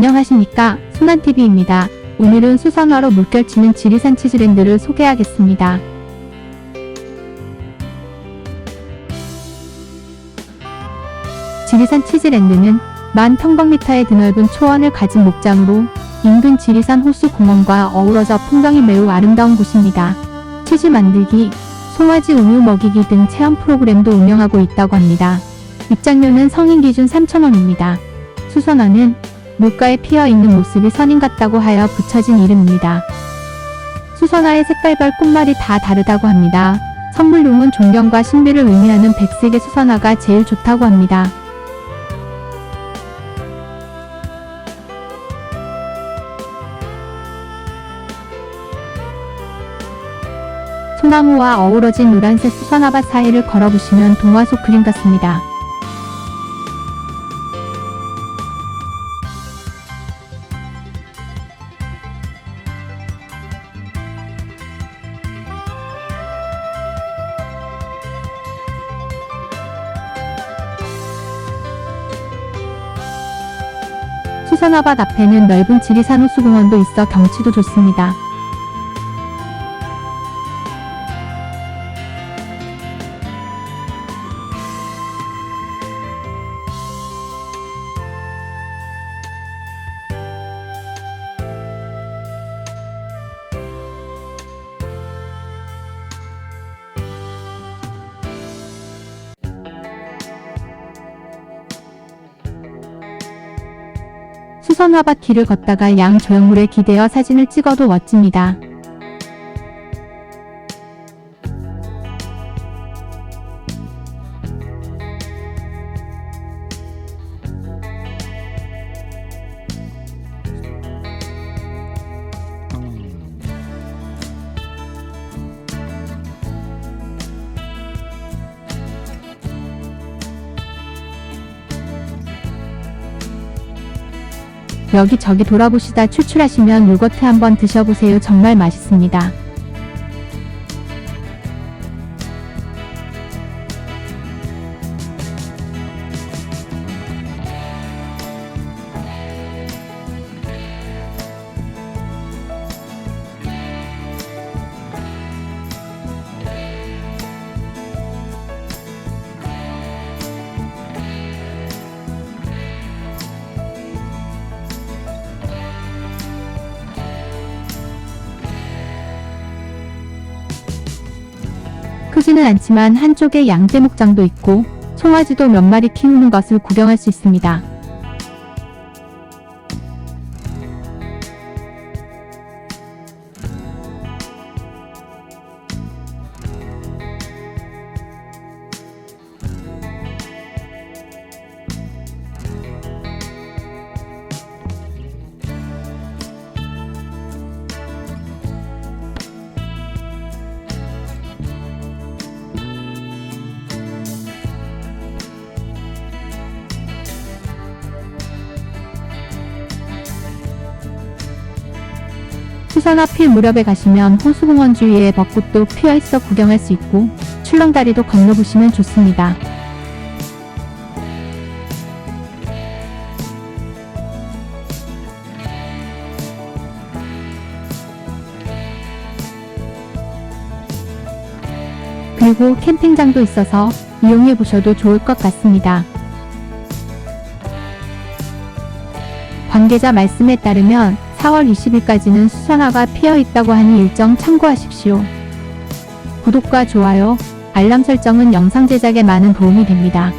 안녕하십니까 순한TV입니다. 오늘은 수선화로 물결치는 지리산 치즈랜드를 소개하겠습니다. 지리산 치즈랜드는 만 평방미터의 드넓은 초원을 가진 목장으로 인근 지리산 호수공원과 어우러져 풍경이 매우 아름다운 곳입니다. 치즈 만들기, 송아지 우유 먹이기 등 체험 프로그램도 운영하고 있다고 합니다. 입장료는 성인 기준 3,000원입니다. 수선화는 물가에 피어 있는 모습이 선인 같다고 하여 붙여진 이름입니다. 수선화의 색깔별 꽃말이 다 다르다고 합니다. 선물용은 존경과 신비를 의미하는 백색의 수선화가 제일 좋다고 합니다. 소나무와 어우러진 노란색 수선화밭 사이를 걸어보시면 동화 속 그림 같습니다. 수선화밭 앞에는 넓은 지리산 호수공원도 있어 경치도 좋습니다. 수선화밭 길을 걷다가 양 조형물에 기대어 사진을 찍어도 멋집니다. 여기저기 돌아보시다 출출하시면 요거트 한번 드셔보세요. 정말 맛있습니다. 크지는 않지만 한쪽에 양떼 목장도 있고 송아지도 몇 마리 키우는 것을 구경할 수 있습니다. 수선화 필 무렵에 가시면 호수공원 주위에 벚꽃도 피어 있어 구경할 수 있고 출렁다리도 건너보시면 좋습니다. 그리고 캠핑장도 있어서 이용해 보셔도 좋을 것 같습니다. 관계자 말씀에 따르면 4월 20일까지는 수선화가 피어 있다고 하니 일정 참고하십시오. 구독과 좋아요, 알람 설정은 영상 제작에 많은 도움이 됩니다.